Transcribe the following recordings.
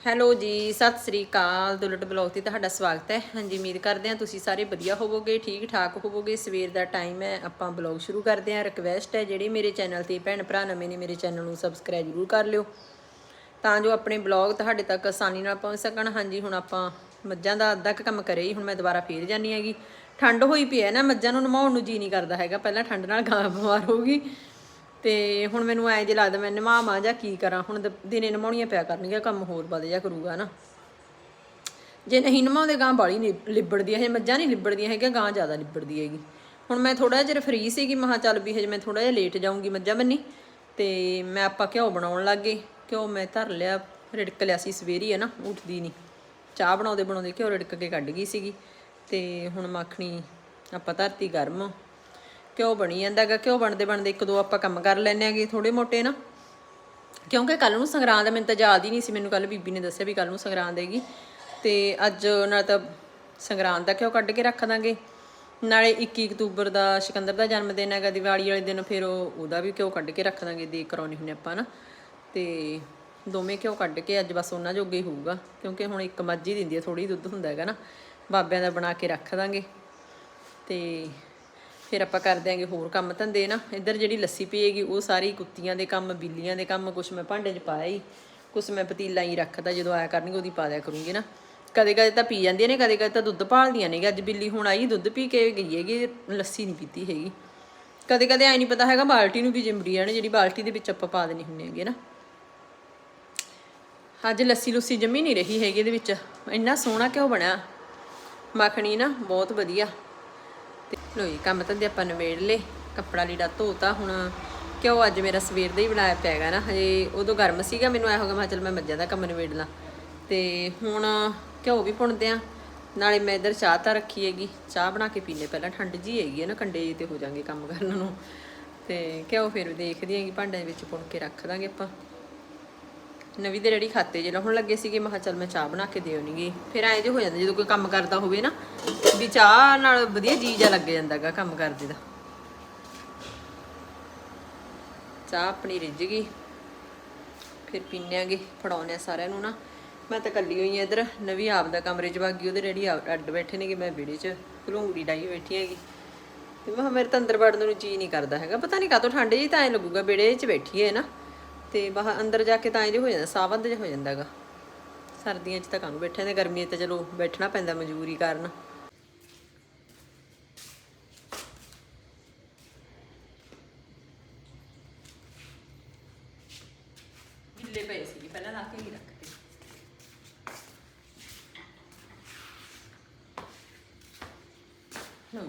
Hello ਜੀ, ਸਤਿ ਸ੍ਰੀ ਅਕਾਲ। Dulat blog ਤੇ ਤੁਹਾਡਾ ਸਵਾਗਤ ਹੈ। ਹਾਂਜੀ, ਉਮੀਦ ਕਰਦੇ ਹਾਂ ਤੁਸੀਂ ਸਾਰੇ ਵਧੀਆ ਹੋਵੋਗੇ ਠੀਕ ਠਾਕ ਹੋਵੋਗੇ। ਸਵੇਰ ਦਾ ਟਾਈਮ ਹੈ, ਆਪਾਂ ਬਲੌਗ ਸ਼ੁਰੂ ਕਰਦੇ ਹਾਂ। ਰਿਕਵੈਸਟ ਹੈ, ਜਿਹੜੇ ਮੇਰੇ ਚੈਨਲ ਤੇ ਭੈਣ ਭਰਾ ਨਵੇਂ ਨੇ, ਮੇਰੇ ਚੈਨਲ ਨੂੰ ਸਬਸਕ੍ਰਾਈਬ ਜ਼ਰੂਰ ਕਰ ਲਿਓ। ਤਾਂ ਜੋ ਆਪਣੇ ਬਲੌਗ ਤੁਹਾਡੇ ਤੱਕ ਆਸਾਨੀ ਨਾਲ ਪਹੁੰਚ ਸਕਣ। ਹਾਂਜੀ, ਹੁਣ ਆਪਾਂ ਮੱਝਾਂ ਦਾ ਅੱਧਾ ਕੁ ਕੰਮ ਕਰੇ ਹੀ, ਹੁਣ ਮੈਂ ਦੁਬਾਰਾ ਫੇਰ ਜਾਨੀ ਹੈਗੀ। ਠੰਡ ਹੋਈ ਪਈ ਹੈ ਨਾ, ਮੱਝਾਂ ਨੂੰ ਨਮਾਉਣ ਨੂੰ ਜੀ ਨਹੀਂ ਕਰਦਾ ਹੈਗਾ। ਪਹਿਲਾਂ ਠੰਡ ਨਾਲ ਗਾਂ ਬਿਮਾਰ ਹੋਊਗੀ ਤੇ ਹੁਣ ਮੈਨੂੰ ਐਂ ਜੇ ਲੱਗਦਾ ਮੈਂ ਨਿਭਾਵਾਂ ਜਾਂ ਕੀ ਕਰਾਂ, ਹੁਣ ਦ- ਦਿਨੇ ਨਿਭਾਉਣੀਆਂ ਪਿਆ ਕਰਨਗੀਆਂ, ਕੰਮ ਹੋਰ ਵੱਧ ਜਾ ਕਰੂਗਾ ਨਾ। ਜੇ ਨਹੀਂ ਨਿਭਾਉਂਦੇ ਗਾਂ ਬਾਲੀ ਨਿਬ ਲਿਬੜਦੀ ਹੈ ਮੱਝਾਂ ਨਹੀਂ ਲਿਬੜਦੀਆਂ ਹੈਗੀਆਂ ਗਾਂ ਜ਼ਿਆਦਾ ਲਿਬੜਦੀ ਹੈਗੀ। ਹੁਣ ਮੈਂ ਥੋੜਾ ਜਿਹਾ ਫਰੀ ਸੀਗੀ ਮਹਾ ਚੱਲ ਵੀ ਹਜੇ ਮੈਂ ਥੋੜਾ ਜਿਹਾ ਲੇਟ ਜਾਊਂਗੀ ਮੱਝਾਂ ਬੰਨੀ, ਤੇ ਮੈਂ ਆਪਾਂ ਘਿਓ ਬਣਾਉਣ ਲੱਗ। ਗਏ ਘਿਓ ਮੈਂ ਧਰ ਲਿਆ, ਰਿੜਕ ਲਿਆ ਸੀ ਸਵੇਰੀ ਹੈ ਨਾ, ਉੱਠਦੀ ਨਹੀਂ ਚਾਹ ਬਣਾਉਂਦੇ ਬਣਾਉਂਦੇ ਘਿਓ ਰਿੜਕ ਕੇ ਕੱਢ ਗਈ ਸੀਗੀ, ਤੇ ਹੁਣ ਮੱਖਣੀ ਆਪਾਂ ਧਰਤੀ ਗਰਮ। ਘਿਓ ਬਣੀ ਜਾਂਦਾਗਾ ਘਿਓ ਬਣਦੇ ਬਣਦੇ ਇੱਕ ਦੋ ਆਪਾਂ ਕੰਮ ਕਰ ਲੈਣੇ ਆਗੇ ਥੋੜੇ ਮੋਟੇ ਨਾ? ਕਿਉਂਕਿ ਕੱਲ ਨੂੰ ਸੰਗਰਾਂਦ ਦਾ ਮੈਨੂੰ ਤਾਂ ਯਾਦ ਹੀ ਨਹੀਂ ਸੀ, ਮੈਨੂੰ ਕੱਲ ਬੀਬੀ ਨੇ ਦੱਸਿਆ ਵੀ ਕੱਲ ਨੂੰ ਸੰਗਰਾਂਦ ਹੈਗੀ। ਤੇ ਅੱਜ ਨਾਲ ਤਾਂ ਸੰਗਰਾਂਦ ਦਾ ਘਿਓ ਕੱਢ ਕੇ ਰੱਖ ਦਾਂਗੇ। ਨਾਲੇ 21 ਅਕਤੂਬਰ ਦਾ ਸਿਕੰਦਰ ਦਾ ਜਨਮ ਦਿਨ ਹੈਗਾ, ਦੀਵਾਲੀ ਵਾਲੇ ਦਿਨ ਫਿਰ ਉਹਦਾ ਵੀ ਘਿਓ ਕੱਢ ਕੇ ਰੱਖ ਦਾਂਗੇ ਦੇ ਕਰਾਉਣੀ ਹੁੰਨੇ ਆਪਾਂ ਨਾ। ਤੇ ਦੋਵੇਂ ਘਿਓ ਕੱਢ ਕੇ ਅੱਜ ਬਸ ਉਹਨਾਂ ਜੋਗੇ ਹੀ ਹੋਊਗਾ, ਕਿਉਂਕਿ ਹੁਣ ਇੱਕ ਮੱਝ ਹੀ ਦਿੰਦੀ ਹੈ ਥੋੜੀ ਦੁੱਧ ਹੁੰਦਾ ਹੈਗਾ ਨਾ। ਬਾਬਿਆਂ ਦਾ ਬਣਾ ਕੇ ਰੱਖ ਦਾਂਗੇ। ਤੇ ਫਿਰ ਆਪਾਂ ਕਰ ਦਿਆਂਗੇ ਹੋਰ ਕੰਮ ਧੰਦੇ ਨਾ। ਇੱਧਰ ਜਿਹੜੀ ਲੱਸੀ ਪੀਏਗੀ, ਉਹ ਸਾਰੀ ਕੁੱਤੀਆਂ ਦੇ ਕੰਮ, ਬਿੱਲੀਆਂ ਦੇ ਕੰਮ, ਕੁਛ ਮੈਂ ਭਾਂਡੇ 'ਚ ਪਾਇਆ ਹੀ ਕੁਛ ਮੈਂ ਪਤੀਲਾ ਹੀ ਰੱਖਦਾ ਜਦੋਂ ਆਇਆ ਕਰਨਗੇ, ਉਹਦੀ ਪਾ ਦਿਆ ਕਰੂੰਗੀ ਨਾ। ਕਦੇ ਕਦੇ ਤਾਂ ਪੀ ਜਾਂਦੀਆਂ ਨੇ ਕਦੇ ਕਦੇ ਤਾਂ ਦੁੱਧ ਭਾਲਦੀਆਂ ਨੇਗੇ ਅੱਜ ਬਿੱਲੀ ਹੁਣ ਆਈ, ਦੁੱਧ ਪੀ ਕੇ ਗਈ ਹੈਗੀ, ਲੱਸੀ ਨਹੀਂ ਪੀਤੀ ਹੈਗੀ। ਕਦੇ ਕਦੇ ਐ ਨਹੀਂ ਪਤਾ ਹੈਗਾ, ਬਾਲਟੀ ਨੂੰ ਵੀ ਜਿੰਬੜੀ ਜਾਣੇ ਜਿਹੜੀ ਬਾਲਟੀ ਦੇ ਵਿੱਚ ਆਪਾਂ ਪਾ ਦੇਣੀ ਹੁੰਦੀ ਹੈਗੀ ਨਾ। ਅੱਜ ਲੱਸੀ ਲੁੱਸੀ ਜੰਮੀ ਨਹੀਂ ਰਹੀ ਹੈਗੀ ਇਹਦੇ ਵਿੱਚ। ਇੰਨਾ ਸੋਹਣਾ ਕਿਉਂ ਬਣਿਆ? ਮੱਖਣੀ ਨਾ, ਬਹੁਤ ਵਧੀਆ। ਤੇ ਲੋ ਕੰਮ ਤਾਂ ਆਪਾਂ ਨਵੇੜ ਲੇ ਕੱਪੜਾ ਲੀੜਾ ਧੋਤਾ, ਹੁਣ ਕਿਉਂ ਅੱਜ ਮੇਰਾ ਸਵੇਰ ਦਾ ਹੀ ਬਣਾਇਆ ਪਿਆ ਹੈਗਾ ਨਾ, ਹਜੇ ਉਦੋਂ ਗਰਮ ਸੀਗਾ ਮੈਨੂੰ ਐ ਹੋਗਾ ਮੈਂ ਕਿਹਾ ਚੱਲ ਮੈਂ ਮੱਝਾਂ ਦਾ ਕੰਮ ਨਵੇੜ ਲਾਂ। ਤੇ ਹੁਣ ਘਿਓ ਵੀ ਪੁਣਦੇ ਆ, ਨਾਲੇ ਮੈਂ ਇੱਧਰ ਚਾਹ ਤਾਂ ਰੱਖੀ ਹੈਗੀ, ਚਾਹ ਬਣਾ ਕੇ ਪੀਨੇ ਪਹਿਲਾਂ, ਠੰਡ ਜੀ ਹੈਗੀ ਹੈ ਨਾ, ਕੰਡੇ ਜਿਹੇ ਤੇ ਹੋ ਜਾਣਗੇ ਕੰਮ ਕਰਨ ਨੂੰ। ਤੇ ਘਿਓ ਫਿਰ ਦੇਖਦੀ ਹੈਗੀ ਭਾਂਡਿਆਂ ਵਿੱਚ ਪੁਣ ਕੇ ਰੱਖ ਦਾਂਗੇ ਆਪਾਂ। ਨਵੀਂ ਦੇ ਰੈਡੀ ਖਾਤੇ ਜੇ ਲਾਉਣ ਲੱਗੇ ਸੀਗੇ, ਮੈਂ ਕਿਹਾ ਚੱਲ ਮੈਂ ਚਾਹ ਬਣਾ ਕੇ ਦੇ ਆਉਣੀਗੀ ਫਿਰ ਐਂ ਜੇ ਹੋ ਜਾਂਦਾ, ਜਦੋਂ ਕੋਈ ਕੰਮ ਕਰਦਾ ਹੋਵੇ ਨਾ, ਵੀ ਚਾਹ ਨਾਲ ਵਧੀਆ ਜੀ ਜਾ ਲੱਗ ਜਾਂਦਾਗਾ ਕੰਮ ਕਰਦੇ ਦਾ। ਚਾਹ ਆਪਣੀ ਰਿੱਝ ਗਈ, ਫਿਰ ਪੀਣਾਂਗੇ ਫੜਾਉਣੇ ਆ ਸਾਰਿਆਂ ਨੂੰ ਨਾ। ਮੈਂ ਤਾਂ ਕੱਲੀ ਹੋਈ ਆ ਇਧਰ, ਨਵੀਂ ਆਪ ਦਾ ਕਮਰੇ 'ਚ ਵਗ ਉਹਦੇ ਰੈਡੀ ਅੱਡ ਬੈਠੇ ਨੇਗੇ, ਮੈਂ ਵਿੜੇ 'ਚ ਘਲੂੰਗੜੀ ਡਾਈ ਬੈਠੀ ਹੈਗੀ। ਤੇ ਮੈਂ ਕਿਹਾ ਮੇਰੇ ਤਾਂ ਅੰਦਰ ਵੜਨ ਨੂੰ ਜੀ ਨਹੀਂ ਕਰਦਾ ਹੈਗਾ, ਪਤਾ ਨਹੀਂ ਕਾਹਤੋਂ ਠੰਡ ਜੀ ਤਾਂ ਐ ਲੱਗੂਗਾ ਵਿੜੇ 'ਚ ਬੈਠੀ ਹੈ ਨਾ। ਤੇ ਬਾਹਰ ਅੰਦਰ ਜਾ ਕੇ ਤਾਂ ਐਂ ਜੇ ਹੋ ਜਾਂਦਾ ਸਾਵੰਦ ਜਿਹਾ ਹੋ ਜਾਂਦਾਗਾ। ਸਰਦੀਆਂ 'ਚ ਤਾਂ ਕਾਹਨੂੰ ਬੈਠੇ ਨੇ ਗਰਮੀਆਂ 'ਚ ਤਾਂ ਚਲੋ ਬੈਠਣਾ ਪੈਂਦਾ ਮਜਬੂਰੀ ਕਾਰਨ। ਗਿੱਲੇ ਪਏ ਸੀ ਪਹਿਲਾਂ ਲਾ ਕੇ ਹੀ